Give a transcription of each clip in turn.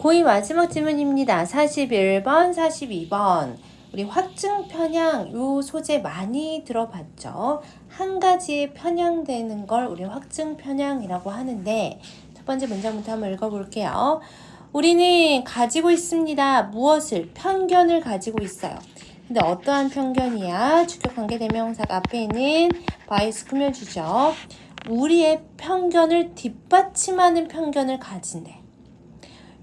고2 마지막 질문입니다. 41번, 42번. 우리 확증 편향 요 소재 많이 들어봤죠? 한 가지에 편향되는 걸 우리 확증 편향이라고 하는데 첫 번째 문장부터 한번 읽어볼게요. 우리는 가지고 있습니다. 무엇을? 편견을 가지고 있어요. 근데 어떠한 편견이야? 주격 관계 대명사 앞에 있는 바이스 꾸며주죠. 우리의 편견을 뒷받침하는 편견을 가진대.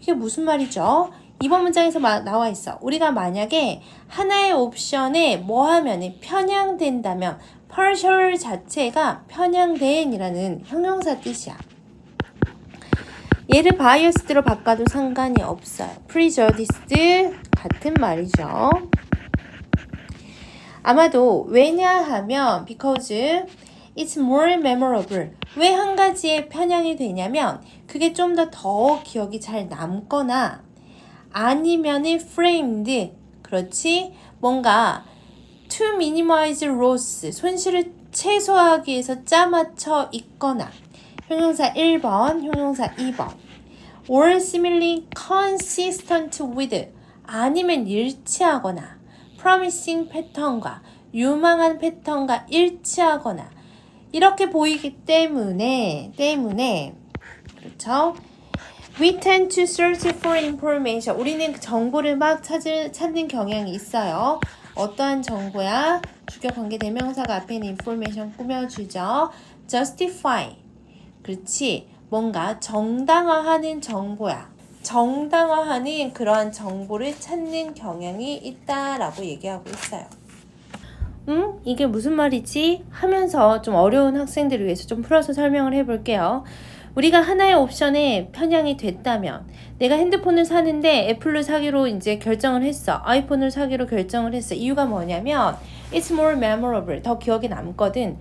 이게 무슨 말이죠? 이번 문장에서 마, 나와 있어. 우리가 만약에 하나의 옵션에 뭐 하면 편향된다면 partial 자체가 편향된이라는 형용사 뜻이야. 얘를 biased로 바꿔도 상관이 없어요. prejudiced 같은 말이죠. 아마도 왜냐하면 because it's more memorable. 왜 한 가지에 편향이 되냐면 그게 좀 더 더 기억이 잘 남거나 아니면은 framed. 그렇지? 뭔가 to minimize loss. 손실을 최소화하기 위해서 짜맞춰 있거나 형용사 1번, 형용사 2번. or similarly consistent with 아니면 일치하거나 promising 패턴과 유망한 패턴과 일치하거나 이렇게 보이기 때문에 때문에 그렇죠? We tend to search for information. 우리는 그 정보를 막 찾을, 찾는 경향이 있어요. 어떠한 정보야? 주격 관계 대명사가 앞에 있는 information 꾸며주죠. justify. 그렇지. 뭔가 정당화하는 정보야. 정당화하는 그러한 정보를 찾는 경향이 있다라고 얘기하고 있어요. 음? 이게 무슨 말이지? 하면서 좀 어려운 학생들을 위해서 좀 풀어서 설명을 해볼게요. 우리가 하나의 옵션에 편향이 됐다면 내가 핸드폰을 사는데 애플을 사기로 이제 결정을 했어. 아이폰을 사기로 결정을 했어. 이유가 뭐냐면 it's more memorable. 더 기억에 남거든.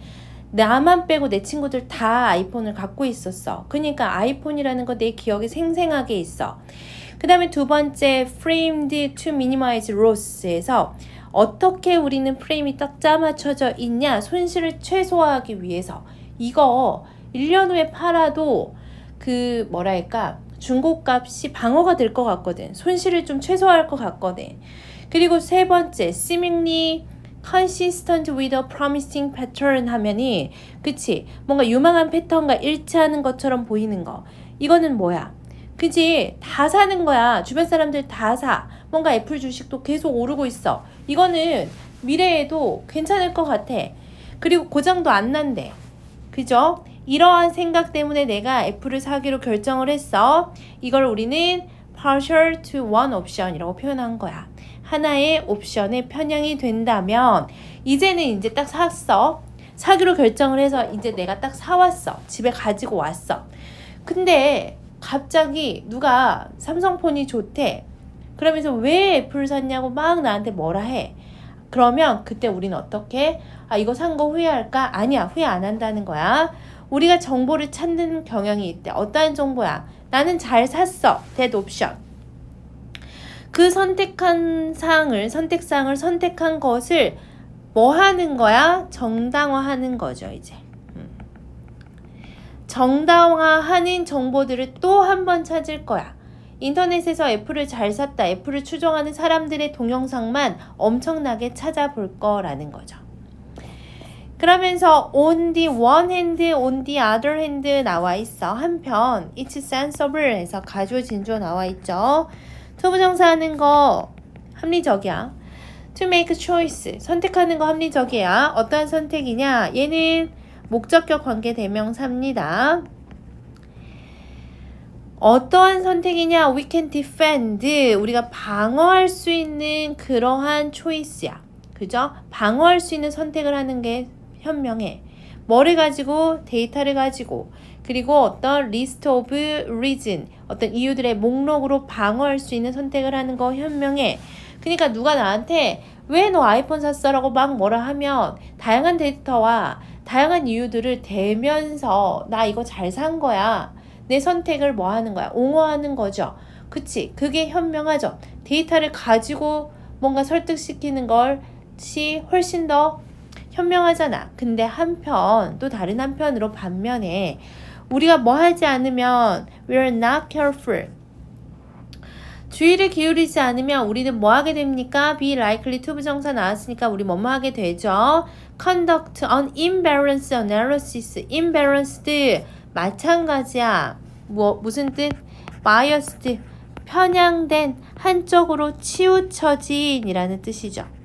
나만 빼고 내 친구들 다 아이폰을 갖고 있었어. 그러니까 아이폰이라는 거 내 기억에 생생하게 있어. 그 다음에 두 번째 framed to minimize loss에서 어떻게 우리는 프레임이 딱 짜맞춰져 있냐 손실을 최소화하기 위해서 이거 1년 후에 팔아도 그 뭐랄까 중고값이 방어가 될 것 같거든. 손실을 좀 최소화할 것 같거든. 그리고 세 번째 seemingly consistent with a promising pattern 하면이 그치? 뭔가 유망한 패턴과 일치하는 것처럼 보이는 거. 이거는 뭐야? 그지? 다 사는 거야. 주변 사람들 다 사. 뭔가 애플 주식도 계속 오르고 있어. 이거는 미래에도 괜찮을 것 같아. 그리고 고장도 안 난대. 그죠 이러한 생각 때문에 내가 애플을 사기로 결정을 했어 이걸 우리는 partial to one option이라고 표현한 거야 하나의 옵션에 편향이 된다면 이제는 이제 딱 샀어 사기로 결정을 해서 이제 내가 딱 사왔어 집에 가지고 왔어 근데 갑자기 누가 삼성폰이 좋대. 그러면서 왜 애플 샀냐고 막 나한테 뭐라 해. 그러면 그때 우리는 어떻게? 아, 이거 산 거 후회할까? 아니야, 후회 안 한다는 거야. 우리가 정보를 찾는 경향이 있대. 어떠한 정보야? 나는 잘 샀어. that. 그 선택한 사항을, 선택사항을 선택한 것을 뭐 하는 거야? 정당화하는 거죠, 이제. 정당화하는 정보들을 또 한 번 찾을 거야. 인터넷에서 애플을 잘 샀다, 애플을 추종하는 사람들의 동영상만 엄청나게 찾아볼 거라는 거죠. 그러면서 on the one hand, on the other hand 나와 있어. 한편 it's sensible 해서 가주어 진주어 나와 있죠. 투부정사 하는 거 합리적이야. to make choice 선택하는 거 합리적이야. 어떠한 선택이냐? 얘는 목적격 관계 대명사입니다. 어떠한 선택이냐? We can defend. 우리가 방어할 수 있는 그러한 초이스야. 그죠? 방어할 수 있는 선택을 하는 게 현명해. 뭐를 가지고 데이터를 가지고 그리고 어떤 리스트 오브 리즌 어떤 이유들의 목록으로 방어할 수 있는 선택을 하는 거 현명해. 그러니까 누가 나한테 왜 너 아이폰 샀어라고 막 뭐라 하면 다양한 데이터와 다양한 이유들을 대면서 나 이거 잘 산 거야. 내 선택을 뭐 하는 거야? 옹호하는 거죠. 그치? 그게 현명하죠. 데이터를 가지고 뭔가 설득시키는 것이 훨씬 더 현명하잖아. 근데 한편, 또 다른 한편으로 반면에 우리가 뭐 하지 않으면 we're not careful. 주의를 기울이지 않으면 우리는 뭐 하게 됩니까? be likely to 부정사 나왔으니까 우리 뭐뭐 하게 되죠? conduct an imbalance analysis. imbalanced 마찬가지야. 뭐 무슨 뜻? biased 편향된 한쪽으로 치우쳐진이라는 뜻이죠.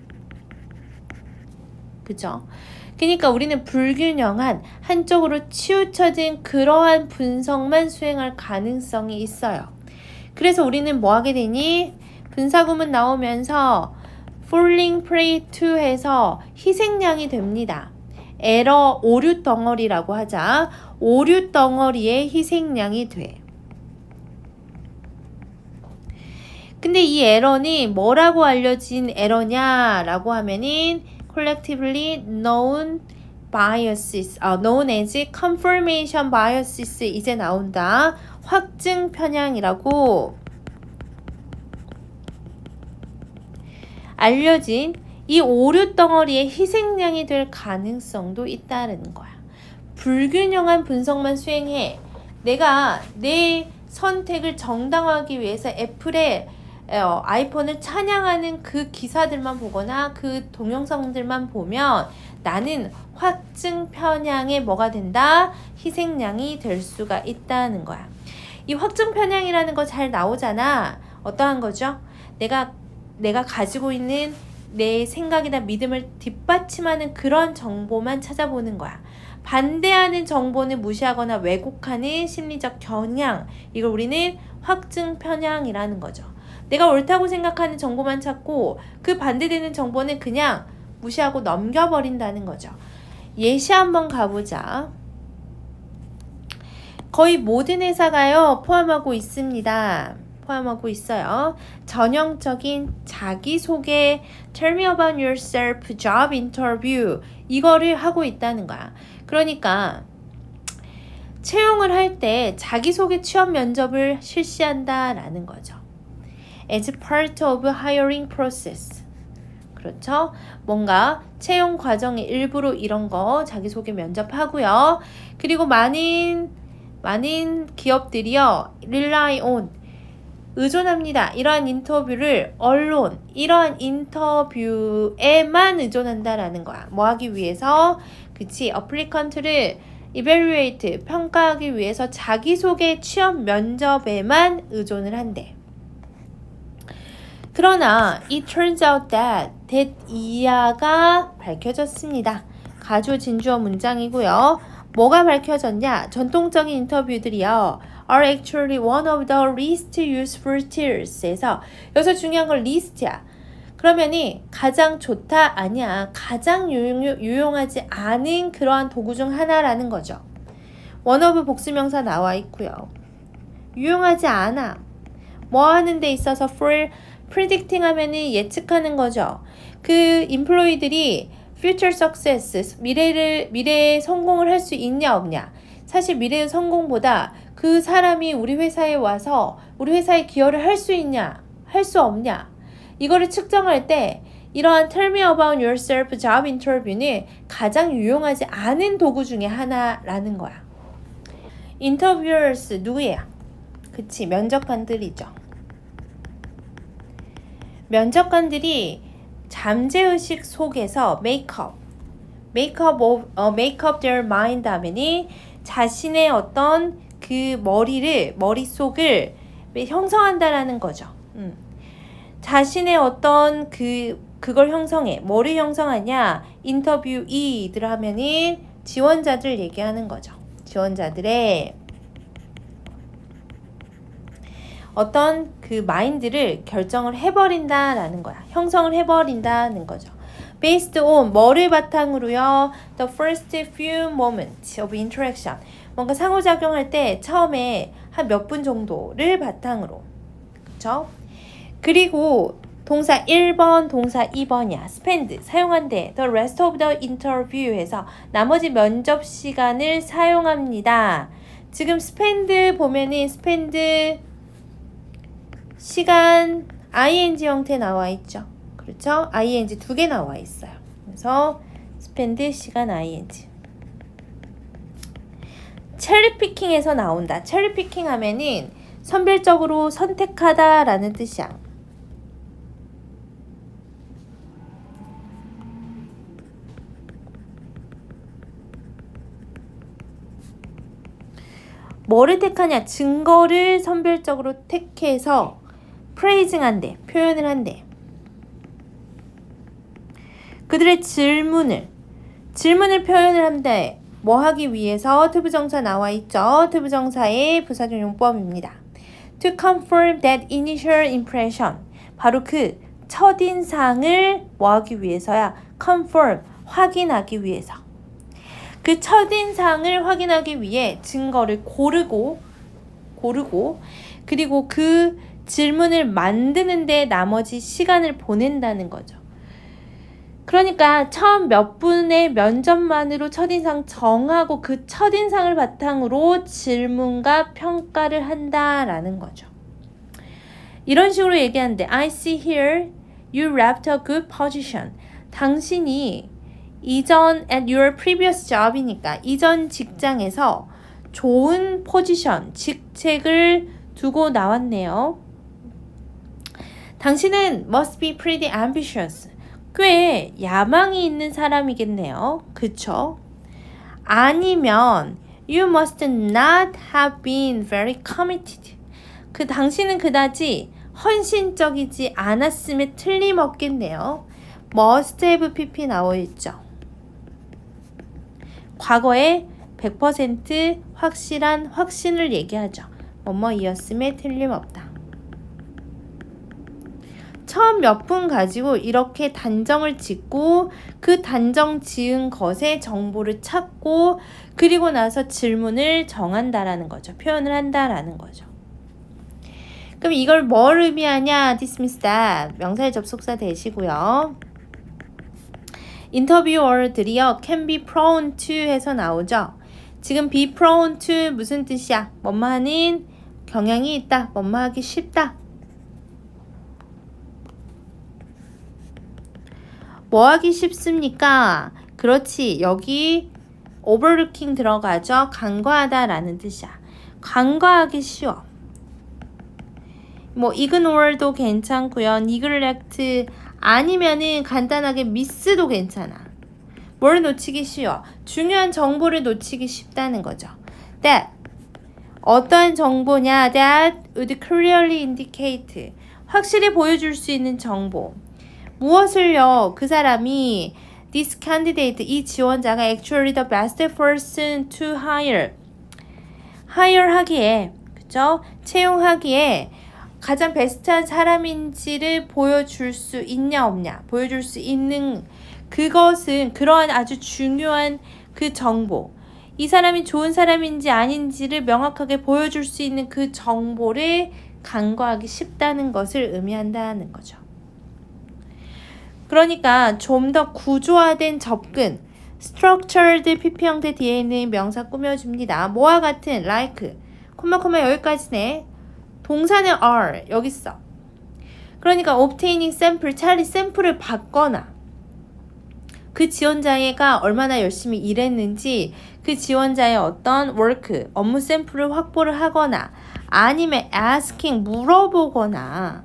그죠? 그러니까 우리는 불균형한 한쪽으로 치우쳐진 그러한 분석만 수행할 가능성이 있어요. 그래서 우리는 뭐 하게 되니? 분사구문 나오면서 falling prey to 해서 희생양이 됩니다. 에러 오류 덩어리라고 하자. 오류 덩어리의 희생양이 돼. 근데 이 에러는 뭐라고 알려진 에러냐라고 하면은 collectively known biases, 아, known as confirmation biases 이제 나온다. 확증 편향이라고 알려진 이 오류 덩어리의 희생양이 될 가능성도 있다는 거야. 불균형한 분석만 수행해. 내가 내 선택을 정당화하기 위해서 애플의 어, 아이폰을 찬양하는 그 기사들만 보거나 그 동영상들만 보면 나는 확증 편향의 뭐가 된다? 희생양이 될 수가 있다는 거야. 이 확증 편향이라는 거 잘 나오잖아. 어떠한 거죠? 내가 내가 가지고 있는 내 생각이나 믿음을 뒷받침하는 그런 정보만 찾아보는 거야. 반대하는 정보는 무시하거나 왜곡하는 심리적 경향. 이걸 우리는 확증 편향이라는 거죠. 내가 옳다고 생각하는 정보만 찾고 그 반대되는 정보는 그냥 무시하고 넘겨버린다는 거죠. 예시 한번 가보자. 거의 모든 회사가요, 포함하고 있습니다. 포함하고 있어요. 전형적인 자기소개, tell me about yourself, job interview, 이거를 하고 있다는 거야. 그러니까, 채용을 할 때 자기소개 취업 면접을 실시한다라는 거죠. As part of hiring process. 그렇죠? 뭔가 채용 과정의 일부로 이런 거 자기소개 면접하고요. 그리고 많은 많은 기업들이요. rely on 의존합니다. 이러한 인터뷰를 언론, 이러한 인터뷰에만 의존한다라는 거야. 뭐 하기 위해서? 그치, 어플리컨트를 evaluate, 평가하기 위해서 자기소개 취업 면접에만 의존을 한대. 그러나 it turns out that that 이하가 밝혀졌습니다. 가주 진주어 문장이고요. 뭐가 밝혀졌냐? 전통적인 인터뷰들이요. are actually one of the least useful tools에서 여기서 중요한 건 list야. 그러면이 가장 좋다 아니야. 가장 유용, 유용 하지 않은 그러한 도구 중 하나라는 거죠. one of 복수명사 나와 있고요. 유용하지 않아. 뭐 하는 데 있어서 for predicting 하면은 예측하는 거죠. 그 인플로이들이 future success, 미래를, 미래에 성공을 할 수 있냐, 없냐. 사실 미래의 성공보다 그 사람이 우리 회사에 와서 우리 회사에 기여를 할 수 있냐, 할 수 없냐. 이거를 측정할 때 이러한 tell me about yourself job interview는 가장 유용하지 않은 도구 중에 하나라는 거야. interviewers 누구야? 그치, 면접관들이죠. 면접관들이 잠재의식 속에서 메이크업, 메이크업 어, up their mind 하면이 자신의 어떤 그 머리를, 머릿속을 형성한다라는 거죠. 음. 자신의 어떤 그, 그걸 형성해. 뭐를 형성하냐? 인터뷰이들 하면은 지원자들 얘기하는 거죠. 지원자들의 어떤 그 마인드를 결정을 해버린다라는 거야. 형성을 해버린다는 거죠. Based on 뭐를 바탕으로요? The first few moments of interaction. 뭔가 상호작용할 때 처음에 한 몇 분 정도를 바탕으로. 그쵸? 그리고 동사 1번, 동사 2번이야. spend, 사용한대. The rest of the interview 해서 나머지 면접 시간을 사용합니다. 지금 spend 보면은 spend 시간 ing 형태 나와 있죠. 그렇죠? ing 두 개 나와 있어요. 그래서 spend 시간 ing. 체리 피킹에서 나온다. 체리 피킹 하면은 선별적으로 선택하다 라는 뜻이야. 뭐를 택하냐? 증거를 선별적으로 택해서 프레이징 한대, 표현을 한대. 그들의 질문을 질문을 표현을 한대. 뭐 하기 위해서 투부정사 나와 있죠. 투부정사의 부사적 용법입니다. To confirm that initial impression. 바로 그 첫인상을 뭐 하기 위해서야? confirm, 확인하기 위해서. 그 첫인상을 확인하기 위해 증거를 고르고, 고르고, 그리고 그 질문을 만드는데 나머지 시간을 보낸다는 거죠. 그러니까 처음 몇 분의 면접만으로 첫인상 정하고 그 첫인상을 바탕으로 질문과 평가를 한다라는 거죠. 이런 식으로 얘기하는데 I see here you wrapped a good position. 당신이 이전 at your previous job이니까 이전 직장에서 좋은 포지션, 직책을 두고 나왔네요. 당신은 must be pretty ambitious. 꽤 야망이 있는 사람이겠네요. 그쵸? 아니면 you must not have been very committed. 그 당신은 그다지 헌신적이지 않았음에 틀림없겠네요. must have pp 나와 있죠. 과거에 100% 확실한 확신을 얘기하죠. 뭐뭐이었음에 틀림없다. 처음 몇 분 가지고 이렇게 단정을 짓고 그 단정 지은 것의 정보를 찾고 그리고 나서 질문을 정한다라는 거죠. 표현을 한다라는 거죠. 그럼 이걸 뭘 의미하냐? dismiss that. 명사의 접속사 되시고요. 인터뷰어들이요. can be prone to 해서 나오죠. 지금 be prone to 무슨 뜻이야? 뭐뭐 하는 경향이 있다. 뭐뭐 하기 쉽다. 뭐 하기 쉽습니까? 그렇지. 여기 overlooking 들어가죠. 간과하다 라는 뜻이야. 간과하기 쉬워. 뭐 ignore도 괜찮고요. neglect 아니면은 간단하게 miss도 괜찮아. 뭘 놓치기 쉬워? 중요한 정보를 놓치기 쉽다는 거죠. That 어떠한 정보냐? That would clearly indicate 확실히 보여줄 수 있는 정보. 무엇을요? 그 사람이 this candidate 이 지원자가 actually the best person to hire hire 하기에 그죠? 채용하기에 가장 베스트한 사람인지를 보여줄 수 있냐 없냐 보여줄 수 있는 그것은 그러한 아주 중요한 그 정보 이 사람이 좋은 사람인지 아닌지를 명확하게 보여줄 수 있는 그 정보를 간과하기 쉽다는 것을 의미한다는 거죠. 그러니까 좀 더 구조화된 접근 structured PP 형태 뒤에 있는 명사 꾸며줍니다. 뭐와 같은 like 콤마 콤마 여기까지네. 동사는 are 여기 있어. 그러니까 obtaining sample 차라리 샘플을 받거나 그 지원자가 얼마나 열심히 일했는지 그 지원자의 어떤 work 업무 샘플을 확보를 하거나 아니면 asking 물어보거나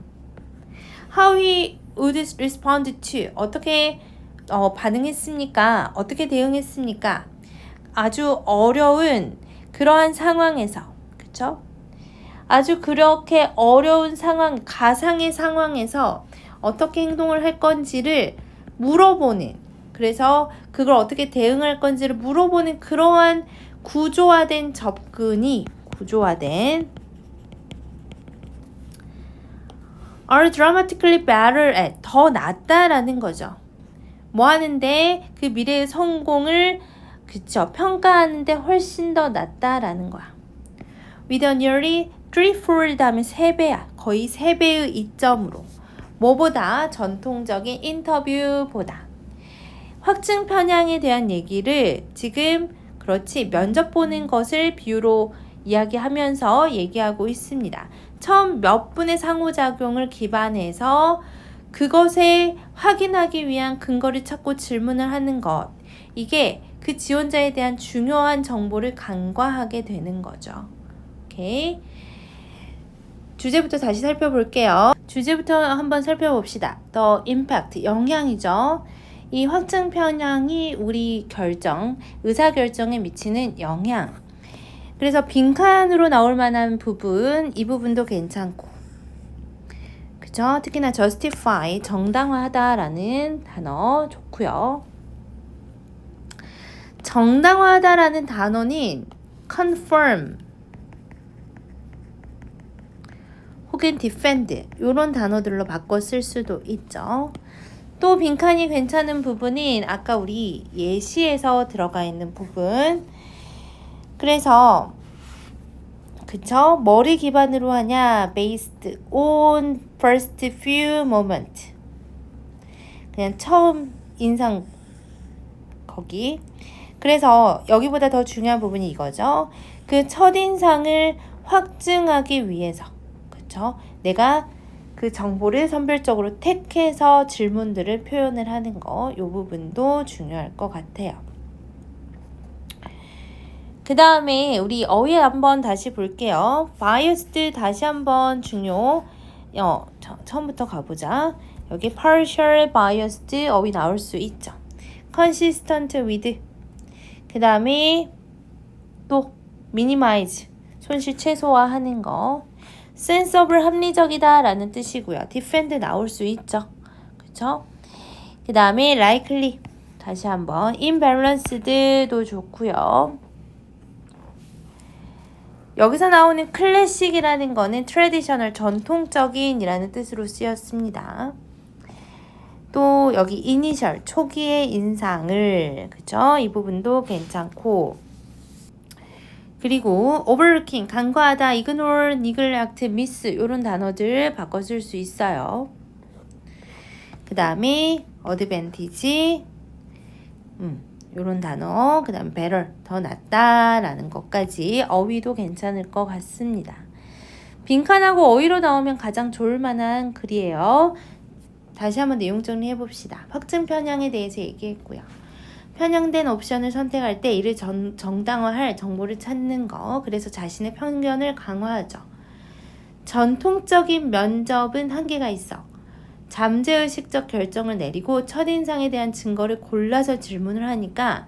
how he would respond to 어떻게 어, 반응했습니까? 어떻게 대응했습니까? 아주 어려운 그러한 상황에서 그쵸? 아주 그렇게 어려운 상황, 가상의 상황에서 어떻게 행동을 할 건지를 물어보는 그래서 그걸 어떻게 대응할 건지를 물어보는 그러한 구조화된 접근이 구조화된 are dramatically better at 더 낫다라는 거죠. 뭐 하는데 그 미래의 성공을 그쵸 평가하는데 훨씬 더 낫다라는 거야. with a nearly threefold 하면 3배야. 거의 3배의 이점으로. 뭐보다 전통적인 인터뷰보다. 확증 편향에 대한 얘기를 지금 그렇지 면접 보는 것을 비유로 이야기하면서 얘기하고 있습니다. 처음 몇 분의 상호작용을 기반해서 그것에 확인하기 위한 근거를 찾고 질문을 하는 것. 이게 그 지원자에 대한 중요한 정보를 간과하게 되는 거죠. 오케이. 주제부터 다시 살펴볼게요. 주제부터 한번 살펴봅시다. The impact, 영향이죠. 이 확증 편향이 우리 결정, 의사 결정에 미치는 영향. 그래서 빈칸으로 나올 만한 부분, 이 부분도 괜찮고. 그죠? 특히나 justify, 정당화하다라는 단어 좋고요. 정당화하다라는 단어는 confirm 혹은 defend 이런 단어들로 바꿔 쓸 수도 있죠. 또 빈칸이 괜찮은 부분은 아까 우리 예시에서 들어가 있는 부분. 그래서 그쵸? 머리 기반으로 하냐? based on first few moment. 그냥 처음 인상 거기. 그래서 여기보다 더 중요한 부분이 이거죠. 그 첫인상을 확증하기 위해서. 그쵸? 내가 그 정보를 선별적으로 택해서 질문들을 표현을 하는 거, 이 부분도 중요할 것 같아요. 그 다음에 우리 어휘 한번 다시 볼게요. biased 다시 한번 중요. 어, 저, 처음부터 가보자. 여기 partial biased 어휘 나올 수 있죠. consistent with. 그 다음에 또 minimize 손실 최소화하는 거. sensible 합리적이다 라는 뜻이고요. defend 나올 수 있죠. 그쵸? 그 다음에 likely 다시 한번 imbalanced도 좋고요. 여기서 나오는 클래식이라는 거는 트레디셔널 전통적인이라는 뜻으로 쓰였습니다. 또 여기 이니셜 초기의 인상을 그죠? 이 부분도 괜찮고 그리고 overlooking 간과하다, ignore, neglect, miss 이런 단어들 바꿔 쓸 수 있어요. 그 다음에 advantage, 음, 이런 단어, 그 다음 better, 더 낫다라는 것까지 어휘도 괜찮을 것 같습니다. 빈칸하고 어휘로 나오면 가장 좋을 만한 글이에요. 다시 한번 내용 정리해 봅시다. 확증 편향에 대해서 얘기했고요. 편향된 옵션을 선택할 때 이를 전, 정당화할 정보를 찾는 거. 그래서 자신의 편견을 강화하죠. 전통적인 면접은 한계가 있어. 잠재의식적 결정을 내리고 첫인상에 대한 증거를 골라서 질문을 하니까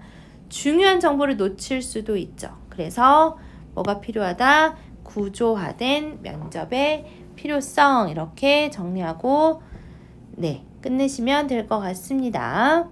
중요한 정보를 놓칠 수도 있죠. 그래서 뭐가 필요하다? 구조화된 면접의 필요성 이렇게 정리하고 네 끝내시면 될 것 같습니다.